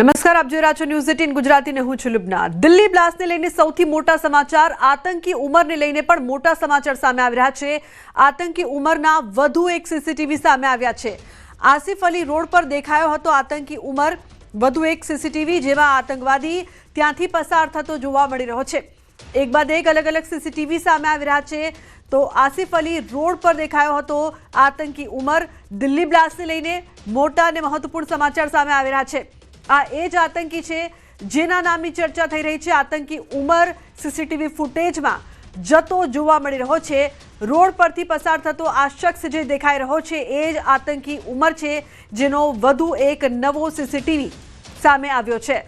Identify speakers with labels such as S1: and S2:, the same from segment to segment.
S1: નમસ્કાર, આપ જોઈ રહ્યા છો ન્યૂઝ એટીન ગુજરાતીને હું છું લુબના. દિલ્હી બ્લાસ્ટને લઈને સૌથી મોટા સમાચાર આતંકી ઉમરને લઈને પણ મોટા સમાચાર સામે આવી રહ્યા છે. આતંકી ઉમરના વધુ એક સીસીટીવી સામે આવ્યા છે. આસિફ અલી રોડ પર દેખાયો હતો આતંકી ઉમર, વધુ એક સીસીટીવી જેમાં આતંકવાદી ત્યાંથી પસાર થતો જોવા મળી રહ્યો છે. એક બાદ એક અલગ અલગ સીસીટીવી સામે આવી રહ્યા છે. તો આસિફ અલી રોડ પર દેખાયો હતો આતંકી ઉમર. દિલ્હી બ્લાસ્ટને લઈને મોટા અને મહત્વપૂર્ણ સમાચાર સામે આવી રહ્યા છે. આ એ જ આતંકી છે જેના નામની ચર્ચા થઈ રહી છે. આતંકી ઉમર સીસીટીવી ફૂટેજમાં જતો જોવા મળી રહ્યો છે. રોડ પરથી પસાર થતો આ શખ્સ જે દેખાઈ રહ્યો છે એ જ આતંકી ઉમર છે, જેનો વધુ એક નવો સીસીટીવી સામે આવ્યો છે.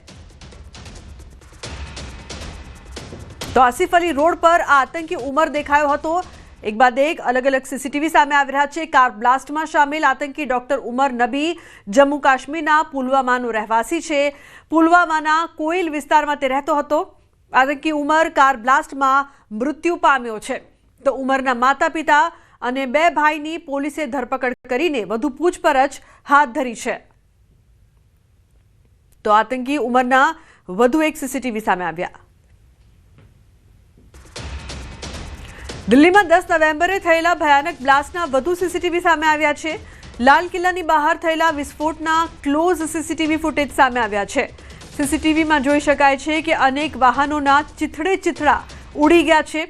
S1: તો આસિફ અલી રોડ પર આ આતંકી ઉમર દેખાયો હતો. એક બાદ એક અલગ અલગ સીસીટીવી સામે આવી રહ્યા છે. કાર બ્લાસ્ટમાં સામેલ આતંકી ડોક્ટર ઉમર નબી જમ્મુ કાશ્મીરના પુલવામાનો રહેવાસી છે. પુલવામાના કોઈલ વિસ્તારમાં તે રહેતો હતો. આતંકી ઉમર કાર બ્લાસ્ટમાં મૃત્યુ પામ્યો છે. તો ઉમરના માતા પિતા અને બે ભાઈની પોલીસે ધરપકડ કરીને વધુ પૂછપરછ હાથ ધરી છે. તો આતંકી ઉમરના વધુ એક સીસીટીવી સામે આવ્યા. દિલ્હીમાં દસ નવેમ્બરે થયેલા ભયાનક બ્લાસ્ટના વધુ સીસીટીવી સામે આવ્યા છે. લાલ કિલ્લાની બહાર થયેલા વિસ્ફોટના ક્લોઝ સીસીટીવી ફૂટેજ સામે આવ્યા છે. સીસીટીવીમાં જોઈ શકાય છે કે અનેક વાહનોના ચીથડે ચીથડા ઉડી ગયા છે.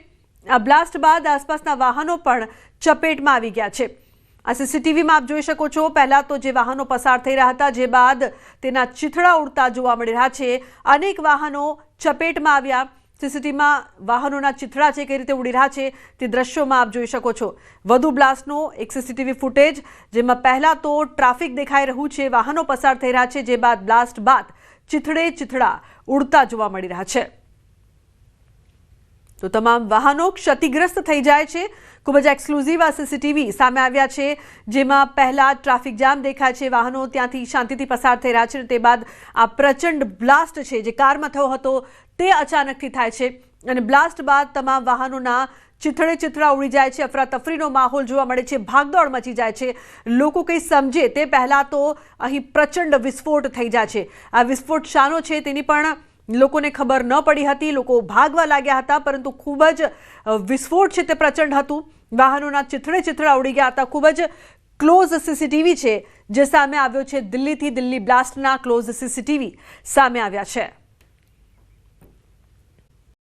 S1: આ બ્લાસ્ટ બાદ આસપાસના વાહનો પણ ચપેટમાં આવી ગયા છે. આ સીસીટીવીમાં આપ જોઈ શકો છો, પહેલાં તો જે વાહનો પસાર થઈ રહ્યા હતા, જે બાદ તેના ચીથડા ઉડતા જોવા મળી રહ્યા છે. અનેક વાહનો ચપેટમાં આવ્યા. સીસીટીવીમાં વાહનોના ચિત્રા છે, કઈ રીતે ઉડી રહ્યા છે, તે દ્રશ્યોમાં આપ જોઈ શકો છો. વધુ બ્લાસ્ટનો એક સીસીટીવી ફૂટેજ, જેમાં પહેલા તો ટ્રાફિક દેખાઈ રહ્યું છે, વાહનો પસાર થઈ રહ્યા છે, જે બાદ બ્લાસ્ટ બાદ ચીથડે ચીથડા ઉડતા જોવા મળી રહ્યા છે. તો તમામ વાહનો ક્ષતિગ્રસ્ત થઈ જાય છે. ખૂબ જ એક્સક્લુઝિવ આ સીસીટીવી સામે આવ્યા છે, જેમાં પહેલા ટ્રાફિક જામ દેખાય છે, વાહનો ત્યાંથી શાંતિથી પસાર થઈ રહ્યા છે તે બાદ આ પ્રચંડ બ્લાસ્ટ છે, જે કારમાં થયો હતો, તે અચાનકથી થાય છે. અને બ્લાસ્ટ બાદ તમામ વાહનોના ચીથડે ચીથડા ઉડી જાય છે, અફરાતફરીનો માહોલ જોવા મળે છે, ભાગદોડ મચી જાય છે. લોકો કંઈ સમજે તે પહેલાં તો અહીં પ્રચંડ વિસ્ફોટ થઈ જાય છે. આ વિસ્ફોટ શાનો છે, તેની પણ લોકોને ખબર ન પડી હતી, લોકો ભાગવા લાગ્યા હતા, પરંતુ ખૂબ જ વિસ્ફોટ છે તે પ્રચંડ હતું. વાહનોના ચિત્રે ચિત્ર ઉડી ગયા હતા. ખૂબ જ ક્લોઝ સીસીટીવી છે જે સામે આવ્યો છે. દિલ્હીથી દિલ્હી બ્લાસ્ટના ક્લોઝ સીસીટીવી સામે આવ્યા છે.